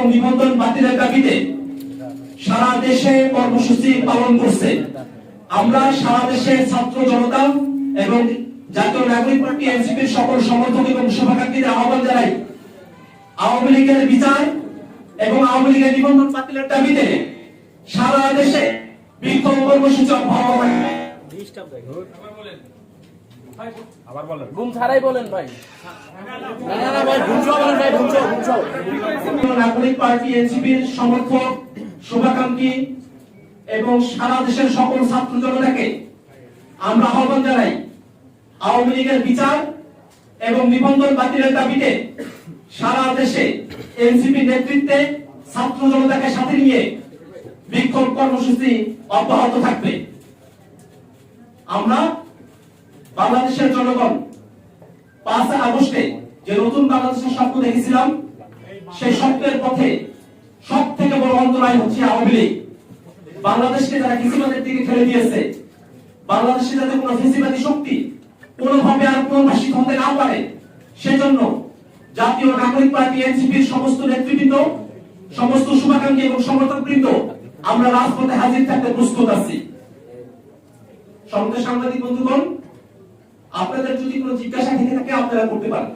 এবং নিবন্ধন বাতিলের দাবিতে সারা দেশে কর্মসূচি পালন করছে। আমরা সারা দেশে ছাত্র জনতা এবং জাতীয় নাগরিক পার্টি এনসিপির সকল সমর্থক এবং শুভাকাঙ্ক্ষীদের আহ্বান জানাই। আওয়ামী লীগের বিচার এবং আওয়ামী লীগের নিবন্ধন বাতিলের দাবিতে সারা দেশে বিক্ষোভ কর্মসূচি অব্যাহত থাকবে। ঘুম ছাড়াই বলেন ভাই। না না না ভাই ঘুম নাগরিক পার্টি এনসিপির সমর্থক শুভাকাঙ্ক্ষী এবং সারা দেশের সকল ছাত্র জনতাকে আমরা আহ্বান জানাই, আওয়ামী লীগের বিচার এবং নিবন্ধন বাতিলের দাবিতে সারা দেশে এনসিপি নেতৃত্বে ছাত্র জনতাকে সাথে নিয়ে বিক্ষোভ কর্মসূচি অব্যাহত থাকবে। আমরা বাংলাদেশের জনগণ পাঁচ আগস্টে যে নতুন বাংলাদেশের স্বপ্ন দেখেছিলাম সেই স্বপ্নের পথে সব থেকে বড় অন্তরায় হচ্ছে আওয়ামী লীগ। বাংলাদেশকে যারা কৃষিবাদের দিকে ঠেলে দিয়েছে, বাংলাদেশে যাতে কোনো ফেসিবাদী শক্তি কোনোভাবে আর পুনর্বাসিত হতে না পারে, সেজন্য জাতীয় নাগরিক পার্টি, এনসিপির সমস্ত নেতৃবৃন্দ, সমস্ত শুভাকাঙ্ক্ষী এবং সমর্থকবৃন্দ, আমরা রাজপথে হাজির থাকতে প্রস্তুত আছি। সমস্ত সাংবাদিক বন্ধুগণ, আপনাদের যদি কোনো জিজ্ঞাসা থেকে থাকে, আপনারা করতে পারেন।